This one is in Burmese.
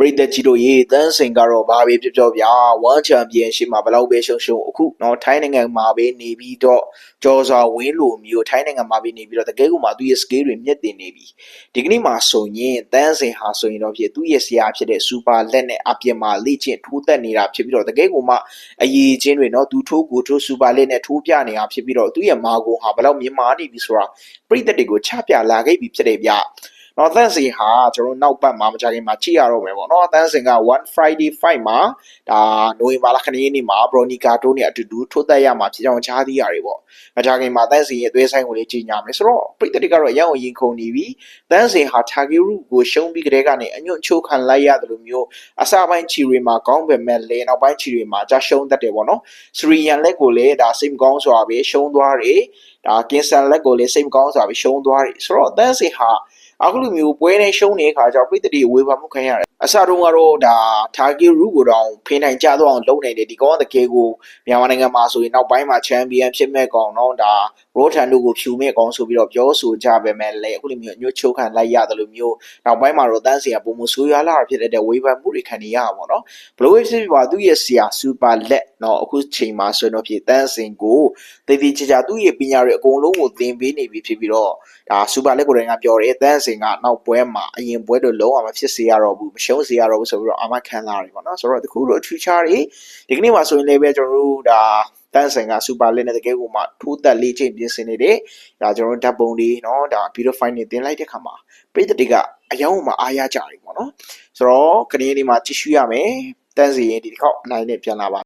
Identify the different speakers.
Speaker 1: ပရိသတ်ကြီးတို့ရေတန်းစင်ကတော့ဘာပဲပြောပြောဗျာ1 championship မှာဘယ်လောက်ပဲရှုံရှုံအခုเนาะထိုင်းနိုင်ငံမှာပဲနေပြီးတော့ကြော်စွာဝင်းလိုမျိုးထိုင်းနိုင်ငံမှာပဲနေပြီးတော့တကယ်ကိုမှသူ့ရဲ့ skill တွေမြင့်တင်နေပြီဒီကနေ့မှာဆိုရင်တန်းစင်ဟာဆိုရင်တော့ဖြစ်သူ့ရဲ့ဆရာဖြစ်တဲ့ super လက်နဲ့အပြင်မှာလေ့ကျင့်ထိုးသက်နေတာဖြစ်ပြီးတော့တကယ်ကိုမှအရေးချင်းတွေเนาะသူထိုးကိုထိုး super လက်နဲ့ထိုးပြနေတာဖြစ်ပြီးတော့သူ့ရဲ့မာကိုဟာဘယ်လောက်မြင့်မာနေပြီဆိုတာပရိသတ်တွေကိုချပြလာခဲ့ပြီဖြစ်တယ်ဗျ နော်သန့်စင်ဟာကျွန်တော်တို့နောက်ပတ်မှာမကြခင်မှာကြည့်ရတော့မယ်ပေါ့နော်သန့်စင်က1 Friday fight မှာဒါနိုဝင်ဘာလခဏရက်နေ့မှာ Bronica တို့နဲ့အတူတူထိုးသက်ရမှာဖြစ်ကြောင်းကြားသိရတယ်ပေါ့မကြခင်မှာသန့်စင်ရဲ့အသွေးဆိုင်ကိုလေးကြီးညာမယ်ဆိုတော့ပြည်သက်တွေကတော့အရင်ကရင်ခုန်နေပြီသန့်စင်ဟာ Takeru ကိုရှုံးပြီးကတည်းကနေအညွန့်ချိုးခံလိုက်ရတယ်လို့မျိုးအစပိုင်းချီတွေမှာကောင်းပေမဲ့လေနောက်ပိုင်းချီတွေမှာကြာရှုံးတတ်တယ်ပေါ့နော်စရီယန်လက်ကိုလည်းဒါစိတ်မကောင်းစွာပဲရှုံးသွားတယ်ဒါကင်ဆန်လက်ကိုလည်းစိတ်မကောင်းစွာပဲရှုံးသွားတယ်ဆိုတော့သန့်စင်ဟာ အခုလိုမျိုးပွဲနဲ့ရှုံးနေတဲ့ခါကျတော့ပြည်သက်တွေဝေဖန်မှုခံရတယ်အစတုန်းကတော့ဒါတာဂီရူကိုတော့ဖိနိုင်ကြတော့အောင်လုပ်နေတယ်ဒီကောင်ကတကယ်ကိုမြန်မာနိုင်ငံမှာဆိုရင်နောက်ပိုင်းမှာချန်ပီယံဖြစ်မဲ့ကောင်တော့ဒါရိုးထန်တို့ကိုဖြူမဲ့ကောင်းဆိုပြီးတော့ပြောဆိုကြပေမဲ့လည်းအခုလိုမျိုးအညွှတ်ချိုးခံလိုက်ရတယ်လို့မျိုးနောက်ပိုင်းမှာတော့တန်းစီကပုံမဆိုးရွားလာဖြစ်တဲ့ဝေဖန်မှုတွေခံနေရပါတော့နော်ဘလိုဝေးဖြစ်ဖြစ်ပါသူ့ရဲ့ဆရာစူပါလက်နော်အခုချိန်မှာဆိုတော့ဖြစ်တန်းစင်ကိုတည်တည်ချာချာသူ့ရဲ့ပညာတွေအကုန်လုံးကိုသင်ပေးနေပြီဖြစ်ပြီးတော့ဒါစူပါလက်ကိုယ်တိုင်ကပြောတယ်တန်းစင်ကနောက်ပွဲမှာအရင်ပွဲတော့လုံးဝမဖြစ်စေရတော့ဘူးမရှုံးစေရတော့ဘူးဆိုပြီးတော့အာမခံလာတယ်ပေါ့နော်ဆိုတော့ဒီခုလို future တွေဒီကနေ့မှာဆိုရင်လည်းပဲကျွန်တော်တို့ဒါ တန့်စင်ကစူပါလက်နဲ့တကယ်ကိုမှထိုးတက်လေးချင်းပြင်ဆင်နေတယ်ဒါကျွန်တော်ဓာတ်ပုံတွေနော်ဒါ video file တွေတင်လိုက်တဲ့ခါမှာပြည်သက်တွေကအယောင်မှအားရကြတယ်ပေါ့နော်ဆိုတော့ခရီးတွေမှာကြည့်ရှုရမယ်တန့်စီရင်ဒီတစ်ခေါက်အနိုင်နဲ့ပြန်လာပါ